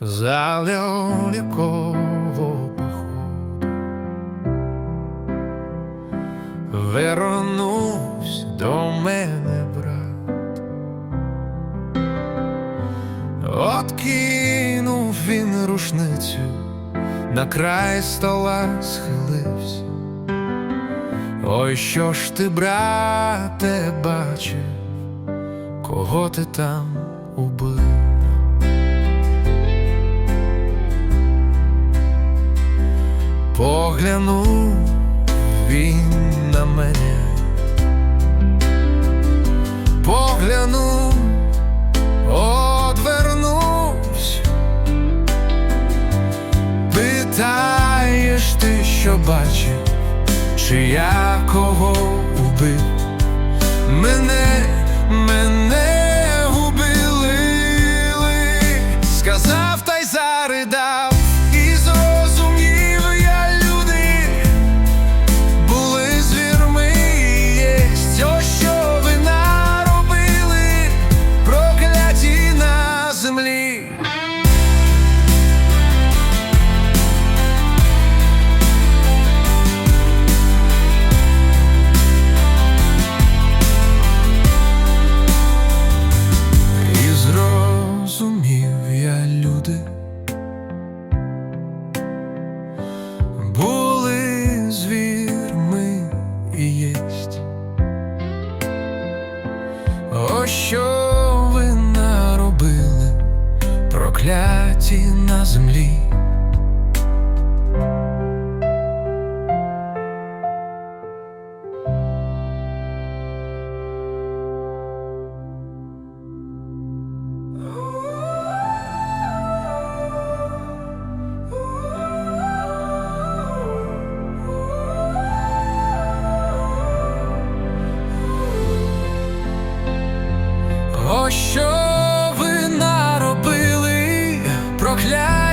за лялькового походу. Вернусь до мене, брат. Откинув він рушницю, на край стола схилився. Ой, що ж ти, брате, бачив, кого ти там убив? Поглянув він на мене, поглянув, одвернувся, питаєш ти, що бачив, чи я кого убив? Мене, на землі. Що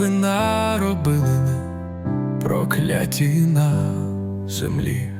ви наробили, прокляті на землі.